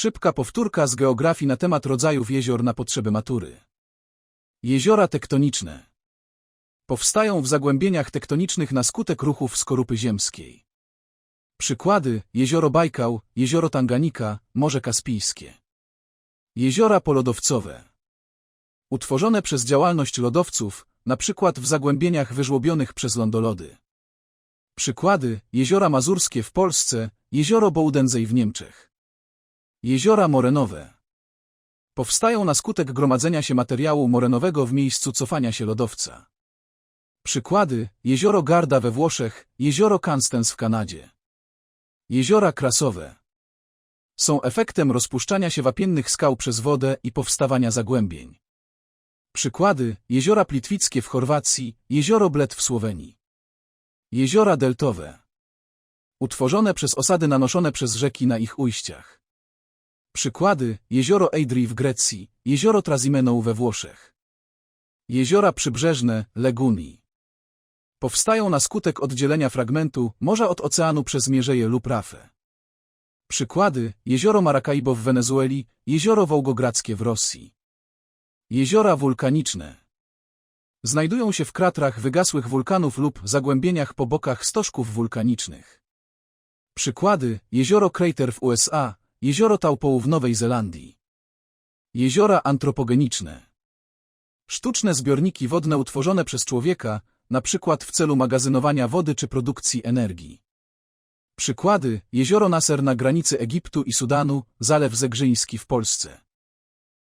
Szybka powtórka z geografii na temat rodzajów jezior na potrzeby matury. Jeziora tektoniczne. Powstają w zagłębieniach tektonicznych na skutek ruchów skorupy ziemskiej. Przykłady: jezioro Bajkał, jezioro Tanganika, Morze Kaspijskie. Jeziora polodowcowe. Utworzone przez działalność lodowców, przykład w zagłębieniach wyżłobionych przez lądolody. Przykłady: jeziora mazurskie w Polsce, jezioro Boudensee w Niemczech. Jeziora morenowe. Powstają na skutek gromadzenia się materiału morenowego w miejscu cofania się lodowca. Przykłady: jezioro Garda we Włoszech, jezioro Constance w Kanadzie. Jeziora krasowe. Są efektem rozpuszczania się wapiennych skał przez wodę i powstawania zagłębień. Przykłady: jeziora Plitwickie w Chorwacji, jezioro Bled w Słowenii. Jeziora deltowe. Utworzone przez osady nanoszone przez rzeki na ich ujściach. Przykłady: jezioro Eidri w Grecji, jezioro Trasimenou we Włoszech. Jeziora przybrzeżne, leguni. Powstają na skutek oddzielenia fragmentu morza od oceanu przez mierzeję lub rafę. Przykłady: jezioro Maracaibo w Wenezueli, jezioro Wołgogradzkie w Rosji. Jeziora wulkaniczne. Znajdują się w kratrach wygasłych wulkanów lub zagłębieniach po bokach stożków wulkanicznych. Przykłady: jezioro Crater w USA, jezioro Taupo w Nowej Zelandii. Jeziora antropogeniczne. Sztuczne zbiorniki wodne utworzone przez człowieka, na przykład w celu magazynowania wody czy produkcji energii. Przykłady: jezioro Nasser na granicy Egiptu i Sudanu, Zalew Zegrzyński w Polsce.